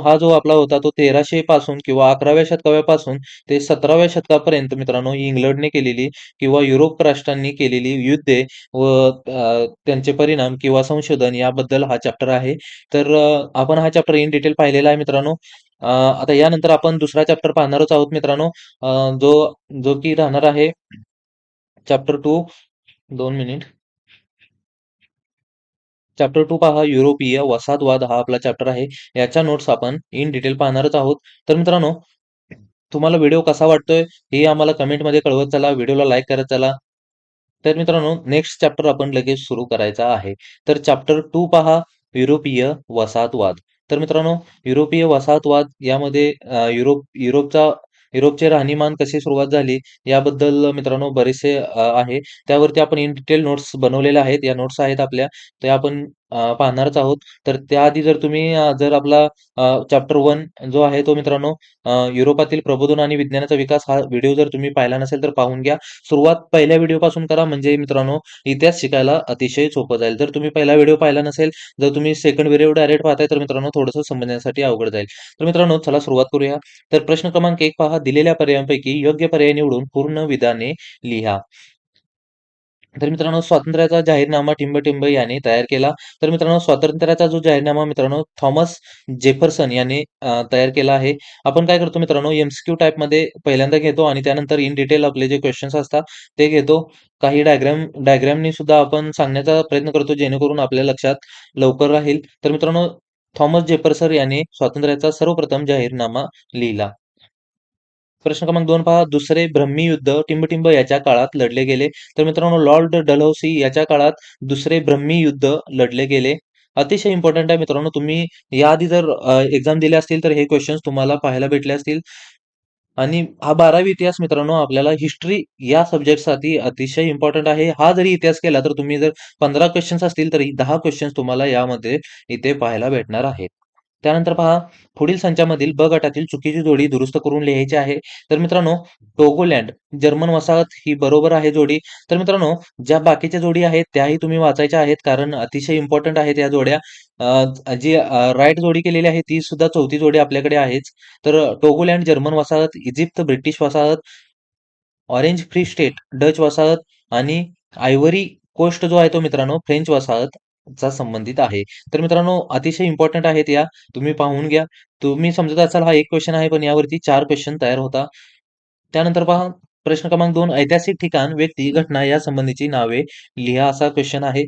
हा जो आपला होता तो तेराशे पासून किंवा अकराव्या शतकापासून ते सतराव्या शतकापर्यंत मित्रांनो इंग्लंडने केलेली किंवा युरोप राष्ट्रांनी केलेली युद्धे व त्यांचे परिणाम किंवा संशोधन याबद्दल हा चॅप्टर आहे. तर आपण हा चॅप्टर इन डिटेल पाहिलेला आहे मित्रांनो. आता यानंतर आपण दुसरा चॅप्टर पाहणारच आहोत मित्रांनो. जो जो की राहणार आहे चॅप्टर टू दोन मिनिट चॅप्टर टू पहा युरोपीय वसाहतवाद हा आपला चॅप्टर आहे. याच्या नोट्स आपण इन डिटेल पाहणारच आहोत. तर मित्रांनो तुम्हाला व्हिडिओ कसा वाटतोय हे आम्हाला कमेंटमध्ये कळवत चला व्हिडिओला लाईक करत चला. तर मित्रांनो नेक्स्ट चॅप्टर आपण लगेच सुरू करायचा आहे. तर चॅप्टर टू पहा युरोपीय वसाहतवाद. तर मित्रांनो युरोपीय वसाहतवाद यामध्ये युरोप युरोपचा युरोपचे राहणीमान कशी सुरुवात झाली याबद्दल मित्रांनो बरेचसे आहे. त्यावरती आपण इन डिटेल नोट्स बनवलेल्या आहेत. या नोट्स आहेत आपल्या. त्या आपण अ, पाहणारच आहोत. तर त्याआधी जर तुम्ही अ, जर आपला चॅप्टर वन जो आहे तो मित्रांनो अ, युरोपातील प्रबोधन आणि विज्ञानाचा विकास हा व्हिडिओ जर तुम्ही पाहिला नसेल तर पाहून घ्या. सुरुवात पहिल्या व्हिडिओपासून करा म्हणजे मित्रांनो इतिहास शिकायला अतिशय सोपं जाईल. जर तुम्ही पहिला व्हिडिओ पाहिला नसेल जर तुम्ही सेकंड व्हिडिओ डायरेक्ट पाहताय तर मित्रांनो थोडंसं समजण्यासाठी अवघड जाईल. तर मित्रांनो चला सुरुवात करूया. तर प्रश्न क्रमांक एक पहा. दिलेल्या पर्यायांपैकी योग्य पर्याय निवडून पूर्ण विधाने लिहा. तर मित्रांनो स्वातंत्र्याचा जाहीरनामा टिंबटिंब यांनी तयार केला. तर मित्रांनो स्वातंत्र्याचा जो जाहीरनामा मित्रांनो थॉमस जेफरसन यांनी तयार केला आहे. आपण काय करतो मित्रांनो एमसीक्यू टाईपमध्ये पहिल्यांदा घेतो आणि त्यानंतर इन डिटेल आपले जे क्वेश्चन्स असतात ते घेतो. काही डायग्राम डायग्रामनी सुद्धा आपण सांगण्याचा प्रयत्न करतो जेणेकरून आपल्या लक्षात लवकर राहील. तर मित्रांनो थॉमस जेफरसन यांनी स्वातंत्र्याचा सर्वप्रथम जाहीरनामा लिहिला. प्रश्न क्रमांक दोन पहा. दुसरे ब्रह्मी युद्ध टिंबटिंब याच्या काळात लढले गेले. तर मित्रांनो लॉर्ड डलहौसी याच्या काळात दुसरे ब्रह्मी युद्ध लढले गेले. अतिशय इम्पॉर्टंट आहे मित्रांनो तुम्ही याआधी जर एक्झाम दिले असतील तर हे क्वेश्चन्स तुम्हाला पाहायला भेटले असतील. आणि हा बारावी इतिहास मित्रांनो आपल्याला हिस्ट्री या सब्जेक्टसाठी अतिशय इम्पॉर्टंट आहे. हा जरी इतिहास केला तर तुम्ही जर पंधरा क्वेश्चन्स असतील तर दहा क्वेश्चन्स तुम्हाला यामध्ये इथे पाहायला भेटणार आहेत. त्यानंतर पहा पुढील संचामधील ब गटातील चुकीची जोडी दुरुस्त करून लिहायची आहे. तर मित्रांनो टोगोलँड जर्मन वसाहत ही बरोबर आहे जोडी. तर मित्रांनो ज्या बाकीच्या जोडी आहेत त्याही तुम्ही वाचायच्या आहेत कारण अतिशय इम्पॉर्टंट आहेत या जोड्या. जी राईट जोडी केलेली आहे ती सुद्धा चौथी जोडी आपल्याकडे आहेच. तर टोगोलँड जर्मन वसाहत इजिप्त ब्रिटिश वसाहत ऑरेंज फ्री स्टेट डच वसाहत आणि आयव्हरी कोस्ट जो आहे तो मित्रांनो फ्रेंच वसाहत. चा संबंधित आहे. तर मित्रांनो अतिशय इम्पॉर्टंट आहेत या. तुम्ही पाहून घ्या. तुम्ही समजत असाल हा एक क्वेश्चन आहे पण यावरती चार क्वेश्चन तयार होता. त्यानंतर पहा प्रश्न क्रमांक दोन ऐतिहासिक ठिकाण व्यक्ती घटना या संबंधीची नावे लिहा असा क्वेश्चन आहे.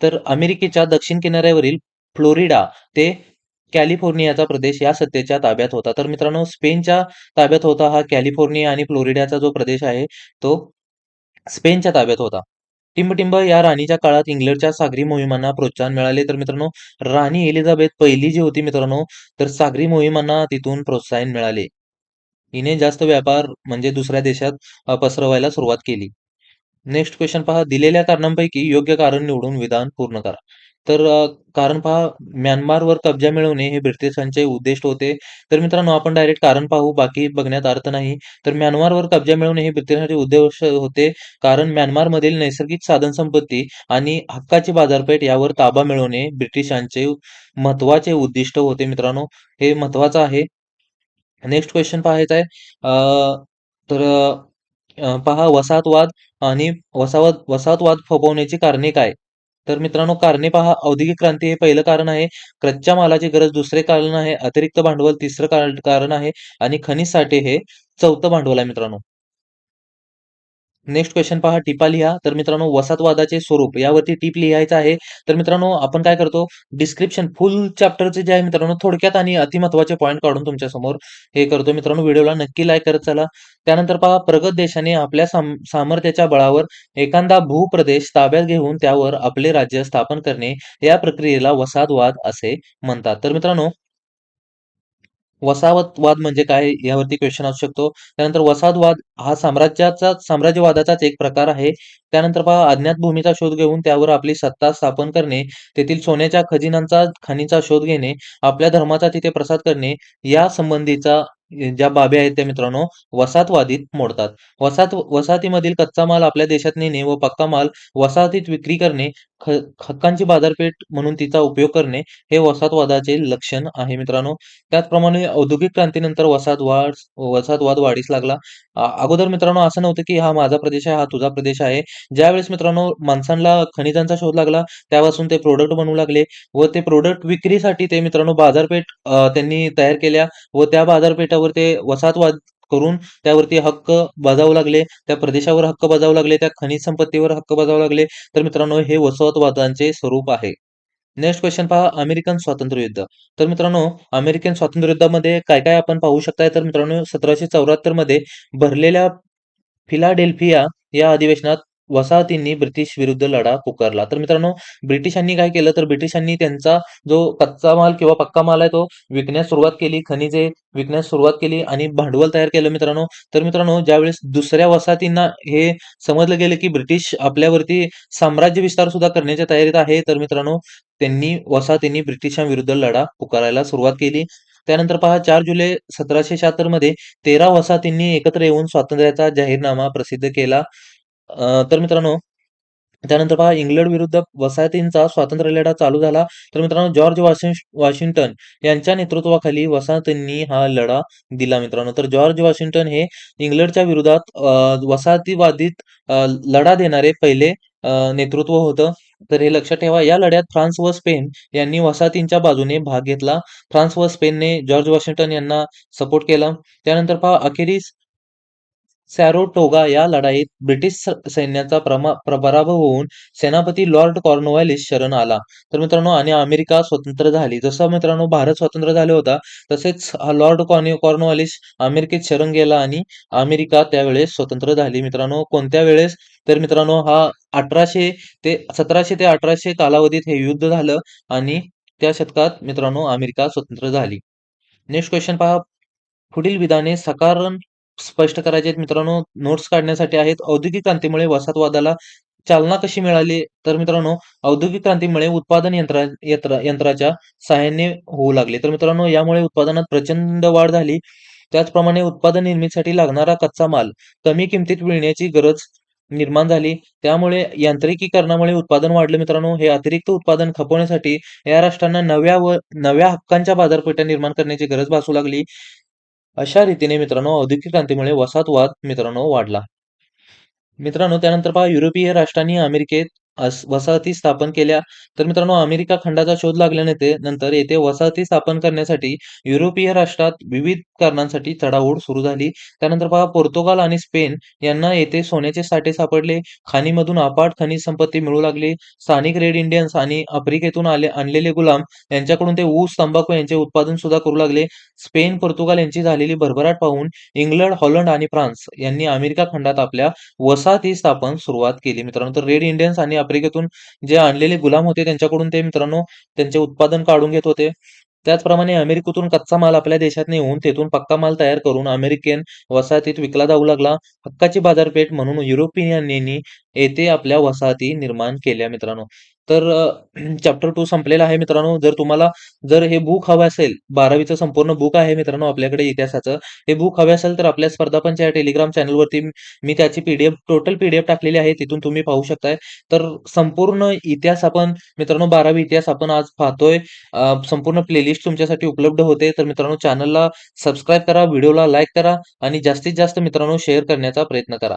तर अमेरिकेच्या दक्षिण किनाऱ्यावरील फ्लोरिडा ते कॅलिफोर्नियाचा प्रदेश या सत्तेच्या ताब्यात होता. तर मित्रांनो स्पेनच्या ताब्यात होता हा कॅलिफोर्निया आणि फ्लोरिडाचा जो प्रदेश आहे तो स्पेनच्या ताब्यात होता. टिंबटिंब या राणीच्या काळात इंग्लंडच्या सागरी मोहिमांना प्रोत्साहन मिळाले. तर मित्रांनो राणी एलिझाबेथ पहिली जी होती मित्रांनो तर सागरी मोहिमांना तिथून प्रोत्साहन मिळाले. हिने जास्त व्यापार म्हणजे दुसऱ्या देशात पसरवायला सुरुवात केली. नेक्स्ट क्वेश्चन पहा. दिलेल्या कारणांपैकी योग्य कारण निवडून विधान पूर्ण करा. तर अ, कारण पहा म्यानमारवर कब्जा मिळवणे हे ब्रिटिशांचे उद्दिष्ट होते. तर मित्रांनो आपण डायरेक्ट कारण पाहू बाकी बघण्यात अर्थ नाही. तर म्यानमारवर कब्जा मिळवणे हे ब्रिटिशांचे उद्देश होते. कारण म्यानमारमधील नैसर्गिक साधनसंपत्ती आणि हक्काची बाजारपेठ यावर ताबा मिळवणे ब्रिटिशांचे महत्त्वाचे उद्दिष्ट होते मित्रांनो. हे महत्वाचं आहे. नेक्स्ट क्वेश्चन पाहायचा आहे. अ, तर अ, पहा वसाहतवाद आणि वसाहत वसाहतवाद फोफवण्याची कारणे काय? तर मित्रांनो कारणे पहा. औद्योगिक क्रांती हे पहिलं कारण आहे. कच्च्या मालाची गरज दुसरे कारण आहे. अतिरिक्त भांडवल तिसरं कारण आहे. आणि खनिज साठे हे चौथं भांडवल आहे मित्रांनो. नेक्स्ट क्वेश्चन पहा टिपा लिहा. तर मित्रांनो वसाहतवादाचे स्वरूप यावरती टिप लिहायचं आहे. तर मित्रांनो आपण काय करतो? डिस्क्रिप्शन फुल चॅप्टरचे जे आहे मित्रांनो थोडक्यात आणि अतिमहत्वाचे पॉईंट काढून तुमच्यासमोर हे करतो मित्रांनो. व्हिडिओला नक्की लाईक करत चला. त्यानंतर पहा प्रगत देशाने आपल्या साम- सामर्थ्याच्या बळावर एखादा भूप्रदेश ताब्यात घेऊन त्यावर आपले राज्य स्थापन करणे या प्रक्रियेला वसाहतवाद असे म्हणतात. तर मित्रांनो वसाहतवाद म्हणजे काय यावरती क्वेश्चन असू शकतो. त्यानंतर वसाहतवाद हा साम्राज्याचा साम्राज्यवादाचाच एक प्रकार आहे. त्यानंतर पहा अज्ञात भूमीचा शोध घेऊन त्यावर आपली सत्ता स्थापन करणे तेथील सोन्याच्या खजिनांचा खाणीचा शोध घेणे आपल्या धर्माचा तिथे प्रसाद करणे या संबंधीचा ज्या बाबी आहेत त्या मित्रांनो वसाहतवादीत मोडतात. वसाहत वसाहतीमधील कच्चा माल आपल्या देशात नेणे व पक्का माल वसाहतीत विक्री करणे ख हक्कांची बाजारपेठ म्हणून तिचा उपयोग करणे हे वसाहतवादाचे लक्षण आहे मित्रांनो. त्याचप्रमाणे औद्योगिक क्रांतीनंतर वसाहतवाद वसाहतवाद वाढीस लागला. अगोदर मित्रांनो असं नव्हतं की हा माझा प्रदेश आहे, हा तुझा प्रदेश आहे. ज्यावेळेस मित्रांनो माणसांना खनिजांचा शोध लागला, त्यापासून ते प्रोडक्ट बनवू लागले व ते प्रोडक्ट विक्रीसाठी ते मित्रांनो बाजारपेठ त्यांनी तयार केल्या व त्या बाजारपेठावर ते वसाहतवाद करून त्यावरती हक्क बजावू लागले. त्या प्रदेशावर हक्क बजावू लागले, त्या खनिज संपत्तीवर हक्क बजावू लागले. तर मित्रांनो हे वसाहतवादांचे स्वरूप आहे. नेक्स्ट क्वेश्चन पहा अमेरिकन स्वातंत्र्य युद्ध. तर मित्रांनो अमेरिकन स्वातंत्र्य युद्धामध्ये काय-काय आपण पाहू शकताय तर मित्रांनो 1774 मध्ये भरलेल्या फिलाडेल्फिया या अधिवेशनात वसाहतींनी ब्रिटिश विरुद्ध लढा पुकारला. तर मित्रांनो ब्रिटिशांनी काय केलं तर ब्रिटिशांनी त्यांचा जो कच्चा माल किंवा पक्का माल आहे तो विकण्यास सुरुवात केली. खनिजे विकण्यास सुरुवात केली आणि भांडवल तयार केलं मित्रांनो. तर मित्रांनो ज्यावेळेस दुसऱ्या वसाहतींना हे समजलं गेलं की ब्रिटिश आपल्यावरती साम्राज्य विस्तार सुद्धा करण्याच्या तयारीत आहे. तर मित्रांनो त्यांनी वसाहतींनी ब्रिटिशांविरुद्ध लढा पुकारायला सुरुवात केली. त्यानंतर पहा चार जुलै 1776 मध्ये 13 वसाहतींनी एकत्र येऊन स्वातंत्र्याचा जाहीरनामा प्रसिद्ध केला. तर मित्रांनो त्यानंतर पहा इंग्लंड विरुद्ध वसाहतींचा स्वातंत्र्य लढा चालू झाला. तर मित्रांनो जॉर्ज वॉशिंग्टन यांच्या नेतृत्वाखाली वसाहतींनी हा लढा दिला मित्रांनो. तर जॉर्ज वॉशिंग्टन हे इंग्लंडच्या विरोधात अ, वसाहतीवादीत लढा देणारे पहिले नेतृत्व होतं. तर हे लक्षात ठेवा. या लढ्यात फ्रान्स व स्पेन यांनी वसाहतींच्या बाजूने भाग घेतला. फ्रान्स व स्पेनने जॉर्ज वॉशिंग्टन यांना सपोर्ट केला. त्यानंतर पहा अखेरीस सॅरोटोगा या लढाईत ब्रिटिश स सैन्याचा प्रमा पराभव होऊन सेनापती लॉर्ड कॉर्नवालिस शरण आला. तर मित्रांनो आणि अमेरिका स्वतंत्र झाली. जसं मित्रांनो भारत स्वतंत्र झाला होता, तसेच हा लॉर्ड कॉर्न अमेरिकेत शरण गेला आणि अमेरिका त्यावेळेस स्वतंत्र झाली मित्रांनो. कोणत्या वेळेस? तर मित्रांनो हा अठराशे ते सतराशे ते अठराशे कालावधीत हे युद्ध झालं आणि त्या शतकात मित्रांनो अमेरिका स्वतंत्र झाली. नेक्स्ट क्वेश्चन पहा. पुढील विधाने सकारण स्पष्ट करायचे आहेत मित्रांनो. नोट्स काढण्यासाठी आहेत. औद्योगिक क्रांतीमुळे वसाहतवादाला चालना कशी मिळाली? तर मित्रांनो औद्योगिक क्रांतीमुळे उत्पादन यंत्रा यंत्र यंत्राच्या सहाय्याने होऊ लागले. तर मित्रांनो यामुळे उत्पादनात प्रचंड वाढ झाली. त्याचप्रमाणे उत्पादन निर्मितीसाठी लागणारा कच्चा माल कमी किमतीत मिळण्याची गरज निर्माण झाली. त्यामुळे यांत्रिकीकरणामुळे उत्पादन वाढलं मित्रांनो. हे अतिरिक्त उत्पादन खपवण्यासाठी या राष्ट्रांना नव्या व नव्या हक्कांच्या बाजारपेठा निर्माण करण्याची गरज भासू लागली. अशा रीतीने मित्रांनो औद्योगिक क्रांतीमुळे वसाहतवाद मित्रांनो वाढला. मित्रांनो त्यानंतर पहा युरोपीय राष्ट्रांनी अमेरिकेत वसाहती स्थापन केल्या. तर मित्रांनो अमेरिका खंडाचा शोध लागल्यानंतर नंतर येथे वसाहती स्थापन करण्यासाठी युरोपीय राष्ट्रात विविध कारणांसाठी चढाओढ सुरू झाली. त्यानंतर पहा पोर्तुगाल आणि स्पेन यांना येथे सोन्याचे साठे सापडले. खाणीमधून अपाट खनिज संपत्ती मिळू लागली. स्थानिक रेड इंडियन्स आणि आफ्रिकेतून आले आणलेले गुलाम यांच्याकडून ते ऊस, तंबाखू यांचे उत्पादन सुद्धा करू लागले. स्पेन, पोर्तुगाल यांची झालेली भरभराट पाहून इंग्लंड, हॉलंड आणि फ्रान्स यांनी अमेरिका खंडात आपल्या वसाहती स्थापन सुरुवात केली मित्रांनो. तर रेड इंडियन्स आणि आफ्रिकेतून जे आणलेले गुलाम होते त्यांच्याकडून ते मित्रांनो त्यांचे उत्पादन काढून घेत होते. त्याचप्रमाणे अमेरिकेतून कच्चा माल आपल्या देशात नेऊन तेथून पक्का माल तयार करून अमेरिकन वसाहतीत विकला जाऊ लागला. हक्काची बाजारपेठ म्हणून युरोपियनांनी येथे आपल्या वसाहती निर्माण केल्या मित्रांनो. तर चॅप्टर टू संपलेला आहे मित्रांनो. जर तुम्हाला जर हे बुक हवं असेल 12वीचं संपूर्ण बुक आहे मित्रांनो आपल्याकडे इतिहासाचं. हे बुक हवे असेल तर आपल्या स्पर्धा पंच या टेलिग्राम चॅनलवरती मी त्याची पीडीएफ टोटल पीडीएफ टाकलेली आहे. तिथून तुम्ही पाहू शकताय. तर संपूर्ण इतिहास आपण मित्रांनो 12वी इतिहास आपण आज पाहतोय. संपूर्ण प्लेलिस्ट तुमच्यासाठी उपलब्ध होते. तर मित्रांनो चॅनलला सबस्क्राईब करा, व्हिडिओला लाईक करा आणि जास्तीत जास्त मित्रांनो शेअर करण्याचा प्रयत्न करा.